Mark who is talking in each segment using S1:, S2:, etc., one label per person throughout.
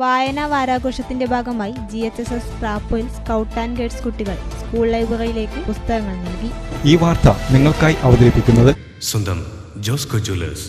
S1: വായനാ വാരാഘോഷത്തിന്റെ ഭാഗമായി ജി എച്ച് എസ് എസ് പ്രാപ്പോയിൽ സ്കൗട്ട് ആൻഡ് ഗൈഡ്സ് കുട്ടികൾ സ്കൂൾ ലൈബ്രറിയിലേക്ക് പുസ്തകങ്ങൾ നൽകി.
S2: ഈ വാർത്ത നിങ്ങൾക്കായി അവതരിപ്പിക്കുന്നത്
S3: സ്വന്തം ജോസ്കോ ജ്വല്ലേഴ്സ്.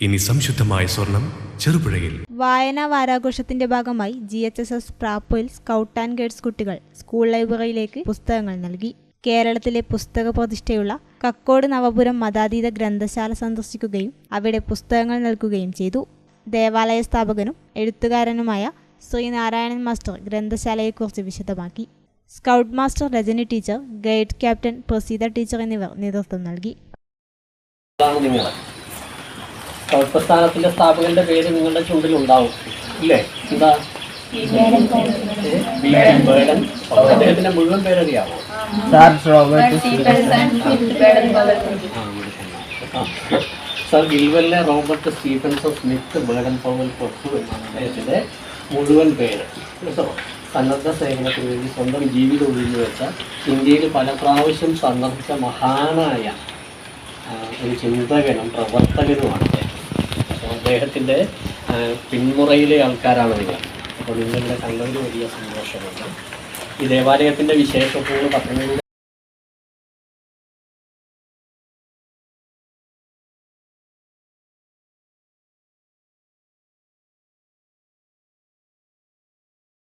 S3: ഇനി സംശുദ്ധമായ സ്വർണം ചെറുപുഴയിൽ.
S1: വായനാ വാരാഘോഷത്തിന്റെ ഭാഗമായി ജി എച്ച് എസ് എസ് പ്രാപ്പോയിൽ സ്കൗട്ട് ആൻഡ് ഗൈഡ്സ് കുട്ടികൾ സ്കൂൾ ലൈബ്രറിയിലേക്ക് പുസ്തകങ്ങൾ നൽകി. കേരളത്തിലെ പുസ്തക പ്രതിഷ്ഠയുള്ള കക്കോട് നവപുരം മതാതീത ഗ്രന്ഥശാല സന്ദർശിക്കുകയും അവിടെ പുസ്തകങ്ങൾ നൽകുകയും ചെയ്തു. ദേവാലയ സ്ഥാപകനും എഴുത്തുകാരനുമായ ശ്രീനാരായണൻ മാസ്റ്റർ ഗ്രന്ഥശാലയെക്കുറിച്ച് വിശദമാക്കി. Scout master Rajani teacher guide captain Praseetha teacher എന്നിവർ നേതൃത്വം നൽകി. ാണ്
S4: സ്കൗട്ട് പ്രസ്ഥാനത്തിന്റെ സ്ഥാപകന്റെ പേര് നിങ്ങളുടെ ചുണ്ടിൽ ഉണ്ടാവും ഇല്ലേ? എന്താ? അദ്ദേഹത്തിന്റെ മുഴുവൻ പേരറിയാമോ ആ. Sir Gilwell Robert Stephens of Smyth Baden Powell പൊട്ടു എന്നാണ് അദ്ദേഹത്തിന്റെ മുഴുവൻ പേര്. കേട്ടോ? സന്നദ്ധ സേവനത്തിന് വേണ്ടി സ്വന്തം ജീവിതം ഒഴിഞ്ഞു വെച്ച ഇന്ത്യയിൽ പല പ്രാവശ്യം സന്ദർശിച്ച മഹാനായ ഒരു ചിന്തകനും പ്രവർത്തകനുമാണ് അപ്പോൾ അദ്ദേഹത്തിന്റെ പിന്മുറയിലെ ആൾക്കാരാണ് നിങ്ങൾ. അപ്പോൾ നിങ്ങളിവിടെ കണ്ടൊരു വലിയ സന്തോഷമുണ്ട്. ഈ ദേവാലയത്തിന്റെ വിശേഷത്തോട് പത്രങ്ങളിലൂടെ